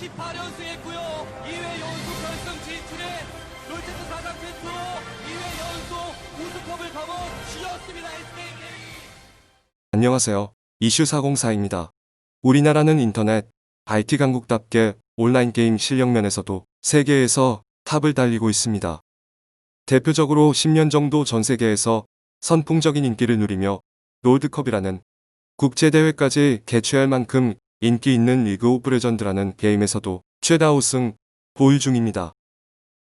18연승 했고요. 2회 연속 결승 진출에 롤체스 사강 최초로 2회 연속 우승컵을 거머쥐었습니다. SK게임. 안녕하세요. 이슈 404입니다. 우리나라는 인터넷, IT 강국답게 온라인 게임 실력 면에서도 세계에서 탑을 달리고 있습니다. 대표적으로 10년 정도 전 세계에서 선풍적인 인기를 누리며 롤드컵이라는 국제대회까지 개최할 만큼 인기 있는 리그 오브 레전드라는 게임에서도 최다 우승 보유 중입니다.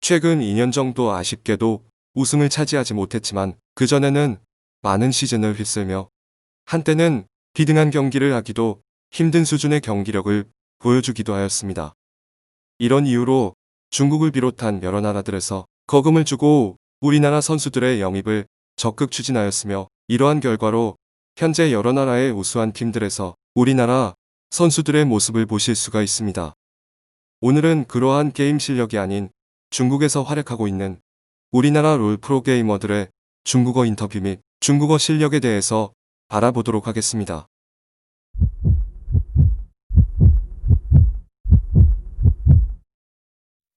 최근 2년 정도 아쉽게도 우승을 차지하지 못했지만 그전에는 많은 시즌을 휩쓸며 한때는 비등한 경기를 하기도 힘든 수준의 경기력을 보여주기도 하였습니다. 이런 이유로 중국을 비롯한 여러 나라들에서 거금을 주고 우리나라 선수들의 영입을 적극 추진하였으며 이러한 결과로 현재 여러 나라의 우수한 팀들에서 우리나라 선수들의 모습을 보실 수가 있습니다. 오늘은 그러한 게임 실력이 아닌 중국에서 활약하고 있는 우리나라 롤 프로게이머들의 중국어 인터뷰 및 중국어 실력에 대해서 알아보도록 하겠습니다.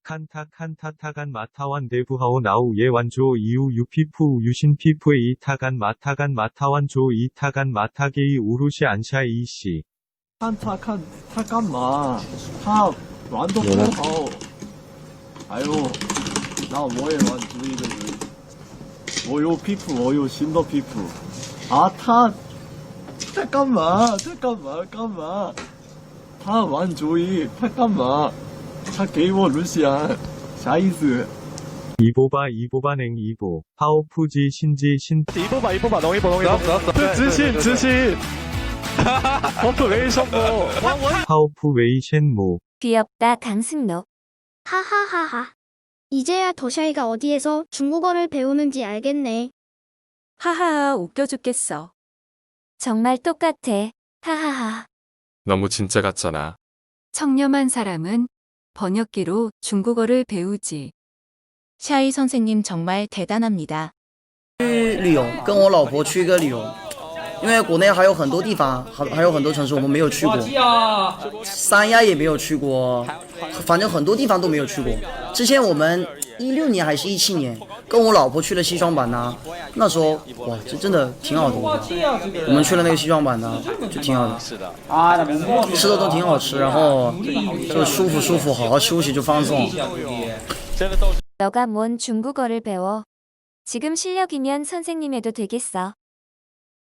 칸타 칸타 타간 마타완 대부하오 나우 예완조 이우 유피푸 유신 피푸에 이타간 마타간 마타완 조 이타간 마타게이 우루시 안샤 이 씨 看他看他干嘛？他玩的不好。哎呦，那我也玩主意的人，我有皮肤，我有新的皮肤。啊，他他干嘛？他干嘛？干嘛？他玩主意，他干嘛？他给我录像，啥意思？ 이보바 이보바 냉 이보 파오푸지 신지 신 一步吧，一步吧，容易不容易？这执行执行， 我可没说过，我我 파오푸 웨이 셴무 귀엽다 강승록. 하하하하. 이제야 더샤이가 어디에서 중국어를 배우는지 알겠네. 하하하 웃겨 죽겠어. 정말 똑같아. 하하하. 너무 진짜 같잖아. 청렴한 사람은 번역기로 중국어를 배우지. 샤이 선생님 정말 대단합니다. 去旅游，跟我老婆去一个旅游， 因为国内还有很多地方，还还有很多城市我们没有去过，三亚也没有去过，反正很多地方都没有去过。之前我们一六年还是一七年，跟我老婆去了西双版纳，那时候哇，这真的挺好的。我觉得我们去了那个西双版纳，就挺好的，是的，吃的都挺好吃，然后就舒服舒服，好好休息就放松。真的都是 너가 뭔 중국어를 배워? 지금 실력이면 선생님 해도 되겠어.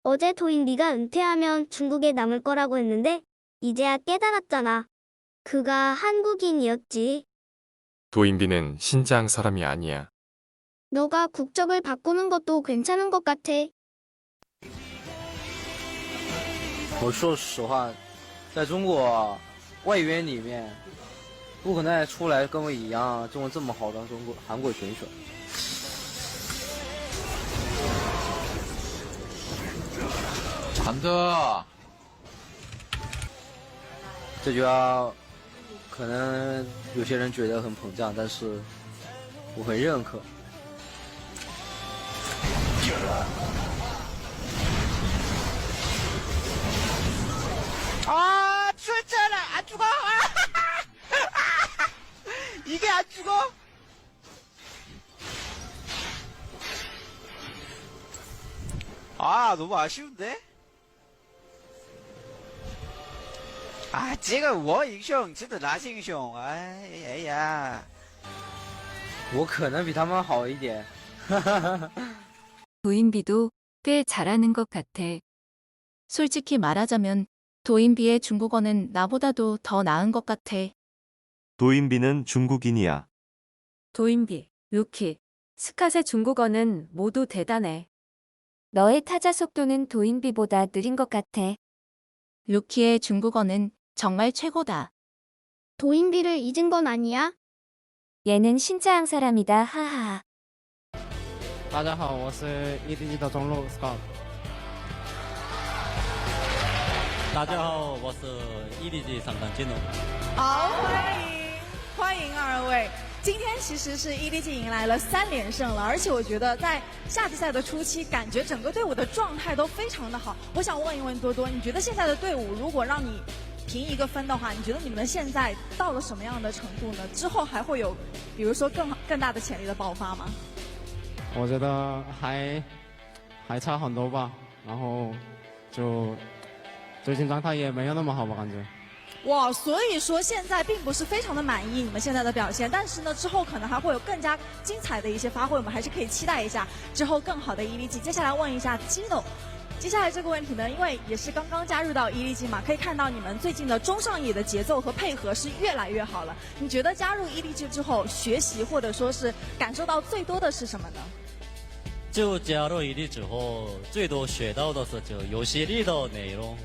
어제 도인 네가 은퇴하면 중국에 남을 거라고 했는데 이제야 깨달았잖아. 그가 한국인이었지. 도인비는 신장 사람이 아니야. 너가 국적을 바꾸는 것도 괜찮은 것 같아. 我说实话，在中国外援里面，不可能再出来跟我一样中文这么好的中国韩国选手。 안 돼. 这就要可能有些人觉得很膨胀，但是我很认可。 아 진짜라 안 죽어 이게 안 죽어 아 너무 아쉬운데 아这个我英雄真的哪是英雄哎哎呀我可能比他们好一点。 도인비도 꽤 잘하는 것 같아. 솔직히 말하자면 도인비의 중국어는 나보다도 더 나은 것 같아. 도인비는 중국인이야. 도인비, 루키, 스캇의 중국어는 모두 대단해. 너의 타자 속도는 도인비보다 느린 것 같아. 루키의 중국어는 정말 최고다. 도인비를 잊은 건 아니야? 얘는 신짜양 사람이다. 하하하. 大家好，我是 EDG 的中路 Scott。大家好，我是 EDG 上港金龙。好，欢迎欢迎二位。今天其实是 EDG 迎来了三连胜了，而且我觉得在夏季赛的初期，感觉整个队伍的状态都非常的好。我想问一问多多，你觉得现在的队伍如果让你 评一个分的话，你觉得你们现在到了什么样的程度呢？之后还会有，比如说更更大的潜力的爆发吗？我觉得还还差很多吧，然后就最近状态也没有那么好吧，感觉。哇，所以说现在并不是非常的满意你们现在的表现，但是呢，之后可能还会有更加精彩的一些发挥，我们还是可以期待一下之后更好的 EVG。接下来问一下 Gino，接下来这个问题呢，因为也是刚刚加入到伊利季嘛，可以看到你们最近的中上野的节奏和配合是越来越好了。你觉得加入伊利季之后，学习或者说是感受到最多的是什么呢？就加入伊利之后，最多学到的是就游戏里的内容。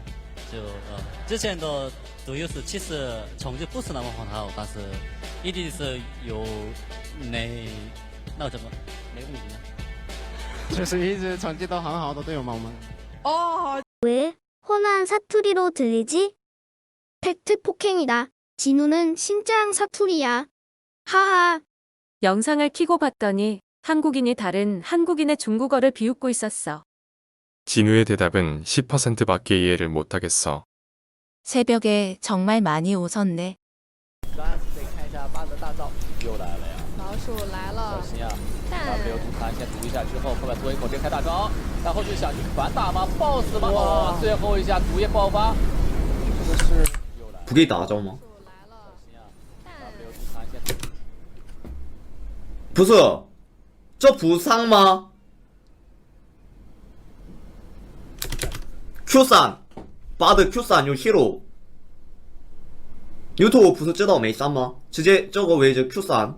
就呃，之前的读游戏其实成绩不是那么很好，但是伊利是有那那怎么那个名呢？ 就是一直成绩都很好的队友嘛，我们。哦， 왜 혼한 사투리로 들리지? 팩트 폭행이다. 진우는 신짱 사투리야. 하하. 영상을 키고 봤더니 한국인이 다른 한국인의 중국어를 비웃고 있었어. 진우의 대답은 10%밖에 이해를 못하겠어. 새벽에 정말 많이 웃었네. 刚开始得看一下八德大招，又来了呀！老鼠来了小心啊！ 啊，没有毒残，先毒一下之后，后面多一口直接开大招，然后就想去反打吗？BOSS 吗？哇！最后一下毒液爆发，这个是又来了。不可以打招吗？小心啊！啊，没有毒残，先毒不是，这补伤吗？Q 三，八的 Q 三有 hero。牛头不是知道没伤吗？直接这个位置 Q 三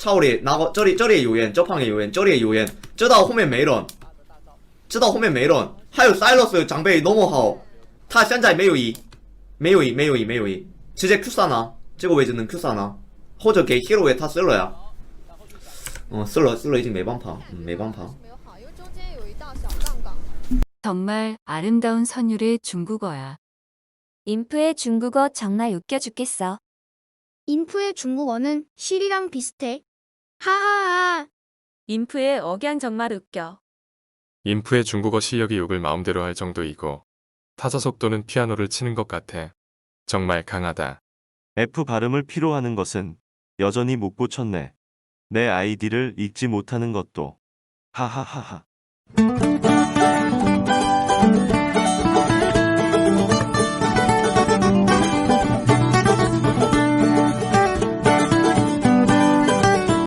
超里那个这里这里也有烟，这旁也有烟，这里也有烟，这到后面没人，这到后面没人，还有 Silas 长辈那么好，他现在没有 E，没有 E，没有 E，没有 E，直接 Q 三啊，这个位置能 Q 三啊，或者给 Hero 也他死了呀。嗯，死了死了已经没办法，嗯，没办法。没有好，因为中间有一道小杠杠。 정말 아름다운 선율의 중국어야. 인프의 중국어 정말 웃겨 죽겠어. 인프의 중국어는 실이랑 비슷해. 하하하. 인프의 억양 정말 웃겨. 인프의 중국어 실력이 욕을 마음대로 할 정도이고 타자 속도는 피아노를 치는 것 같아. 정말 강하다. F 발음을 피로 하는 것은 여전히 못 고쳤네. 내 아이디를 잊지 못하는 것도. 하하하하.